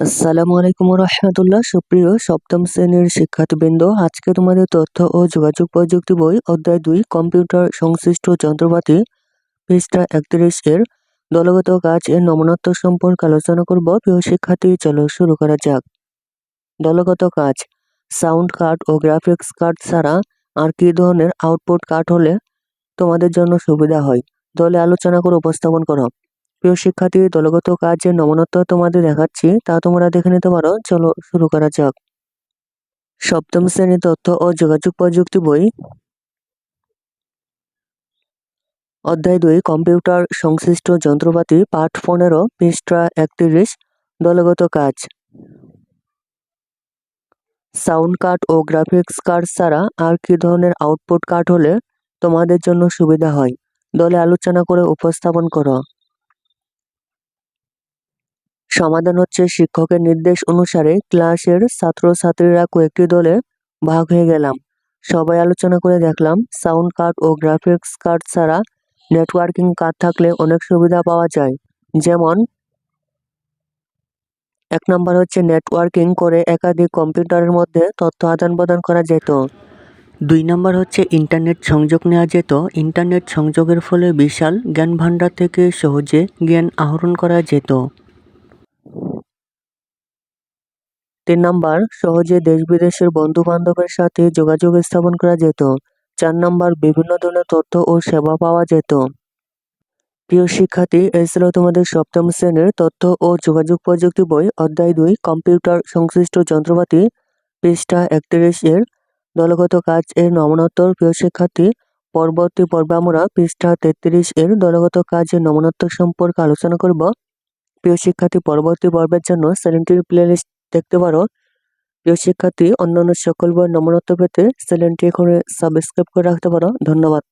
আসসালামু আলাইকুম রহমতুল্লাহ সুপ্রিয় সপ্তম শ্রেণির শিক্ষার্থীবৃন্দ, আজকে তোমাদের তথ্য ও যোগাযোগ প্রযুক্তি বই অধ্যায় দুই, কম্পিউটার সংশ্লিষ্ট যন্ত্রপাতি, পৃষ্ঠা একত্রিশ এর দলগত কাজ এর নমনত্ব সম্পর্কে আলোচনা করব। প্রিয় শিক্ষার্থী, চলো শুরু করা যাক। দলগত কাজ, সাউন্ড কার্ড ও গ্রাফিক্স কার্ড ছাড়া আর কি ধরনের আউটপুট কার্ড হলে তোমাদের জন্য সুবিধা হয়? দলে আলোচনা করে উপস্থাপন করো। প্রিয় শিক্ষার্থী, দলগত কাজের নমনত্ব তোমাদের দেখাচ্ছি, তা তোমরা দেখে নিতে পারো। চলো শুরু করা যাক। সপ্তম শ্রেণি তথ্য ও যোগাযোগ প্রযুক্তি বই। অধ্যায় দুই, কম্পিউটার সংশ্লিষ্ট যন্ত্রপাতি, পাঠ পনেরো, পৃষ্ঠা একত্রিশ, দলগত কাজ। সাউন্ড কার্ড ও গ্রাফিক্স কার্ড ছাড়া আর কি ধরনের আউটপুট কার্ড হলে তোমাদের জন্য সুবিধা হয়? দলে আলোচনা করে উপস্থাপন করো। সমাধান হচ্ছে শিক্ষকের নির্দেশ অনুসারে ক্লাসের ছাত্রছাত্রীরা কয়েকটি দলে ভাগ হয়ে গেলাম। সবাই আলোচনা করে দেখলাম, সাউন্ড কার্ড ও গ্রাফিক্স কার্ড ছাড়া নেটওয়ার্কিং কার্ড থাকলে অনেক সুবিধা পাওয়া যায়। যেমন, এক নম্বর হচ্ছে নেটওয়ার্কিং করে একাধিক কম্পিউটারের মধ্যে তথ্য আদান প্রদান করা যেত। দুই নম্বর হচ্ছে ইন্টারনেট সংযোগ নেওয়া যেত। ইন্টারনেট সংযোগের ফলে বিশাল জ্ঞান ভাণ্ডার থেকে সহজে জ্ঞান আহরণ করা যেত। তিন নম্বর, সহজে দেশ বিদেশের বন্ধু বান্ধবের সাথে যোগাযোগ স্থাপন করা যেত। চার নম্বর, বিভিন্ন ধরনের তথ্য ও সেবা পাওয়া যেত। প্রিয় শিক্ষার্থী, এই ছিল তোমাদের সপ্তম শ্রেণির তথ্য ও যোগাযোগ প্রযুক্তি বই, অধ্যায় দুই, কম্পিউটার সংশ্লিষ্ট যন্ত্রপাতি, পৃষ্ঠা একত্রিশ এর। দলগত কাজ এর নমনোত্তর, প্রিয় শিক্ষার্থী, পরবর্তী পর্বে আমরা পৃষ্ঠা তেত্রিশ এর দলগত কাজ এর নমনোত্তর সম্পর্কে আলোচনা করব। প্রিয় শিক্ষার্থী, পরবর্তী পর্বের জন্য চ্যানেলটির প্লেলিস্ট দেখতে পারো। প্রিয় শিক্ষার্থী, অন্যান্য সকল বই নমনত্ব পেতে চ্যানেলটি এখন সাবস্ক্রাইব করে রাখতে পারো। ধন্যবাদ।